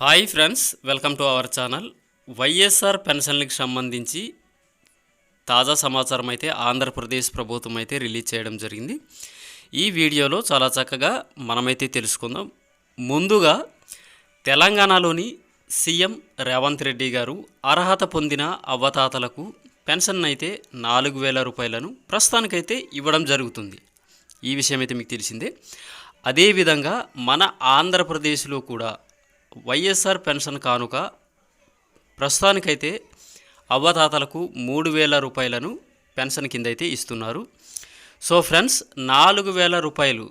Hi friends welcome to our channel. YSR పెన్షన్లకు సంబంధించి తాజా సమాచారం అయితే ఆంధ్రప్రదేశ్ ప్రభుత్వం అయితే రిలీజ్ చేయడం జరిగింది. ఈ వీడియోలో చాలా చక్కగా మనమైతే తెలుసుకుందాం. ముందుగా తెలంగాణలోని సీఎం రేవంత్ రెడ్డి గారు అర్హత పొందిన అవ్వతాతలకు పెన్షన్ అయితే నాలుగు వేల రూపాయలను ప్రస్తుతానికైతే ఇవ్వడం జరుగుతుంది. ఈ విషయం అయితే మీకు తెలిసిందే. అదేవిధంగా మన ఆంధ్రప్రదేశ్లో కూడా వైఎస్ఆర్ పెన్షన్ కానుక ప్రస్తుతానికైతే అవ్వతాతలకు మూడు వేల రూపాయలను పెన్షన్ కింద అయితే ఇస్తున్నారు. సో ఫ్రెండ్స్ నాలుగు వేల రూపాయలు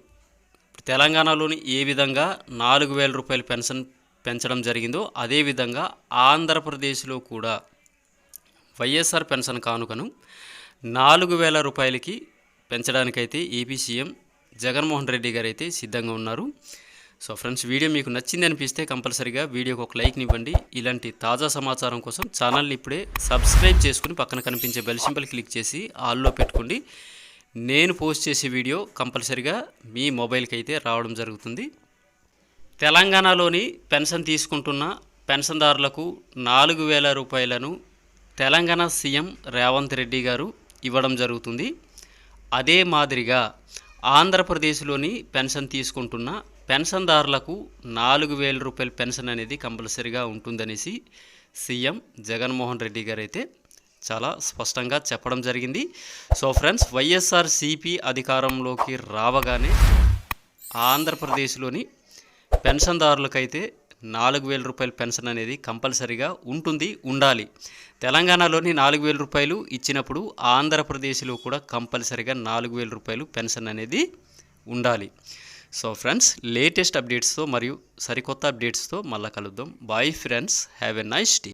తెలంగాణలోని ఏ విధంగా నాలుగు వేల రూపాయలు పెన్షన్ పెంచడం జరిగిందో అదేవిధంగా ఆంధ్రప్రదేశ్లో కూడా వైఎస్ఆర్ పెన్షన్ కానుకను నాలుగు వేల రూపాయలకి పెంచడానికైతే ఏపీ సీఎం జగన్మోహన్ రెడ్డి గారు అయితే సిద్ధంగా ఉన్నారు. సో ఫ్రెండ్స్ వీడియో మీకు నచ్చింది అనిపిస్తే కంపల్సరీగా వీడియోకి ఒక లైక్ని ఇవ్వండి. ఇలాంటి తాజా సమాచారం కోసం ఛానల్ని ఇప్పుడే సబ్స్క్రైబ్ చేసుకుని పక్కన కనిపించే బెల్ సింబల్ క్లిక్ చేసి ఆల్లో పెట్టుకోండి. నేను పోస్ట్ చేసే వీడియో కంపల్సరీగా మీ మొబైల్కి అయితే రావడం జరుగుతుంది. తెలంగాణలోని పెన్షన్ తీసుకుంటున్న పెన్షన్దారులకు నాలుగు వేల రూపాయలను తెలంగాణ సీఎం రేవంత్ రెడ్డి గారు ఇవ్వడం జరుగుతుంది. అదే మాదిరిగా ఆంధ్రప్రదేశ్లోని పెన్షన్ తీసుకుంటున్న పెన్షన్దారులకు నాలుగు వేల రూపాయల పెన్షన్ అనేది కంపల్సరీగా ఉంటుందనేసి సీఎం జగన్మోహన్ రెడ్డి గారు అయితే చాలా స్పష్టంగా చెప్పడం జరిగింది. సో ఫ్రెండ్స్ వైఎస్ఆర్ సిపి అధికారంలోకి రావగానే ఆంధ్రప్రదేశ్లోని పెన్షన్దారులకైతే నాలుగు వేల రూపాయల పెన్షన్ అనేది కంపల్సరీగా ఉంటుంది ఉండాలి. తెలంగాణలోని నాలుగు వేల రూపాయలు ఇచ్చినప్పుడు ఆంధ్రప్రదేశ్లో కూడా కంపల్సరీగా నాలుగు వేల రూపాయలు పెన్షన్ అనేది ఉండాలి. సో ఫ్రెండ్స్ లేటెస్ట్ అప్డేట్స్తో మరియు సరికొత్త అప్డేట్స్తో మళ్ళీ కలుద్దాం. Bye friends have a nice day